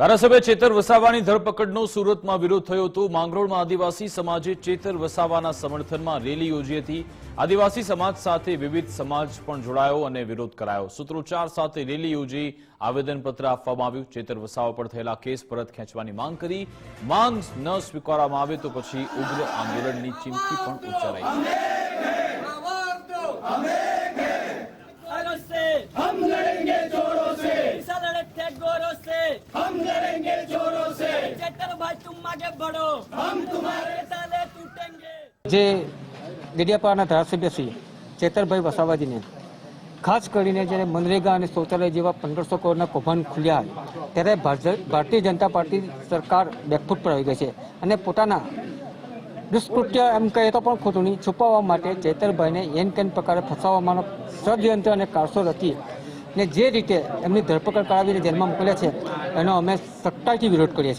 ધારાસભ્ય ચેતર વસાવાની ધરપકડનો સુરતમાં વિરોધ થયો હતો. માંગરોળમાં આદિવાસી સમાજે ચેતર વસાવાના સમર્થનમાં રેલી યોજી હતી. આદિવાસી સમાજ સાથે વિવિધ સમાજ પણ જોડાયો અને વિરોધ કરાયો. સૂત્રોચ્ચાર સાથે રેલી યોજી આવેદનપત્ર આપવામાં આવ્યું. ચેતર વસાવા પર થયેલા કેસ પરત ખેંચવાની માંગ કરી. માંગ ન સ્વીકારવામાં આવે તો પછી ઉગ્ર આંદોલનની ચીમકી પણ ઉચ્ચારાઈ. જે દેડિયાપાડાના ધારાસભ્ય શ્રી ચેતરભાઈ વસાવાજીને ખાસ કરીને જ્યારે મનરેગા અને શૌચાલય જેવા પંદરસો કરોડના કૌભાંડ ખુલ્યા ત્યારે ભારતીય જનતા પાર્ટી સરકાર બેકફૂટ પર આવી ગઈ છે. અને પોતાના દુષ્કૃત્ય એમ કહીએ તો પણ ખોટું નહીં છુપાવવા માટે ચેતરભાઈને એન કેન પ્રકારે ફસાવવાનો ષડયંત્ર અને કારસો રચી ને જે રીતે એમની ધરપકડ કરાવીને જેલમાં મોકલ્યા છે એનો અમે સખ્તાઈથી વિરોધ કરીએ છીએ.